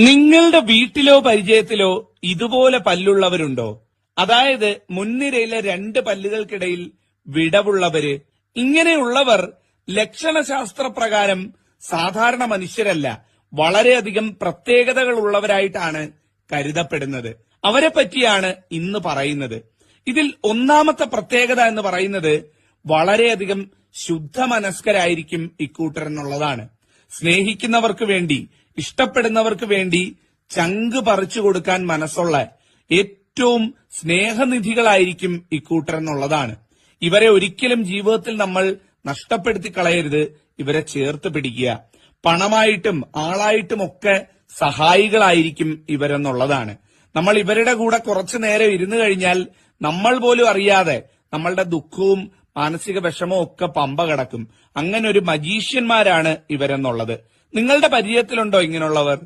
നിങ്ങളുടെ വീട്ടിലോ പരിചയത്തിലോ ഇതുപോലെ പല്ലുള്ളവരുണ്ടോ? അതായത് മുൻനിരയിലെ രണ്ട് പല്ലുകൾക്കിടയിൽ വിടവുള്ളവര്. ഇങ്ങനെയുള്ളവർ ലക്ഷണശാസ്ത്ര പ്രകാരം സാധാരണ മനുഷ്യരല്ല. വളരെയധികം പ്രത്യേകതകൾ ഉള്ളവരായിട്ടാണ് കരുതപ്പെടുന്നത്. അവരെ പറ്റിയാണ് ഇന്ന് പറയുന്നത്. ഇതിൽ ഒന്നാമത്തെ പ്രത്യേകത എന്ന് പറയുന്നത് വളരെയധികം ശുദ്ധമനസ്കരായിരിക്കും ഇക്കൂട്ടർ എന്നുള്ളതാണ്. സ്നേഹിക്കുന്നവർക്ക് വേണ്ടി ഇഷ്ടപ്പെടുന്നവർക്ക് വേണ്ടി ചങ്ക് പറിച്ചു കൊടുക്കാൻ മനസ്സുള്ള ഏറ്റവും സ്നേഹനിധികളായിരിക്കും ഇക്കൂട്ടർ എന്നുള്ളതാണ്. ഇവരെ ഒരിക്കലും ജീവിതത്തിൽ നമ്മൾ നഷ്ടപ്പെടുത്തി കളയരുത്. ഇവരെ ചേർത്ത് പിടിക്കുക. പണമായിട്ടും ആളായിട്ടും ഒക്കെ സഹായികളായിരിക്കും ഇവരെന്നുള്ളതാണ്. നമ്മൾ ഇവരുടെ കൂടെ കുറച്ചു നേരം ഇരുന്നു കഴിഞ്ഞാൽ നമ്മൾ പോലും അറിയാതെ നമ്മളുടെ ദുഃഖവും മാനസിക വിഷമവും ഒക്കെ പമ്പ കിടക്കും. അങ്ങനെ ഒരു മജീഷ്യന്മാരാണ് ഇവരെന്നുള്ളത്. നിങ്ങളുടെ പരിചയത്തിലുണ്ടോ ഇങ്ങനെയുള്ളവർ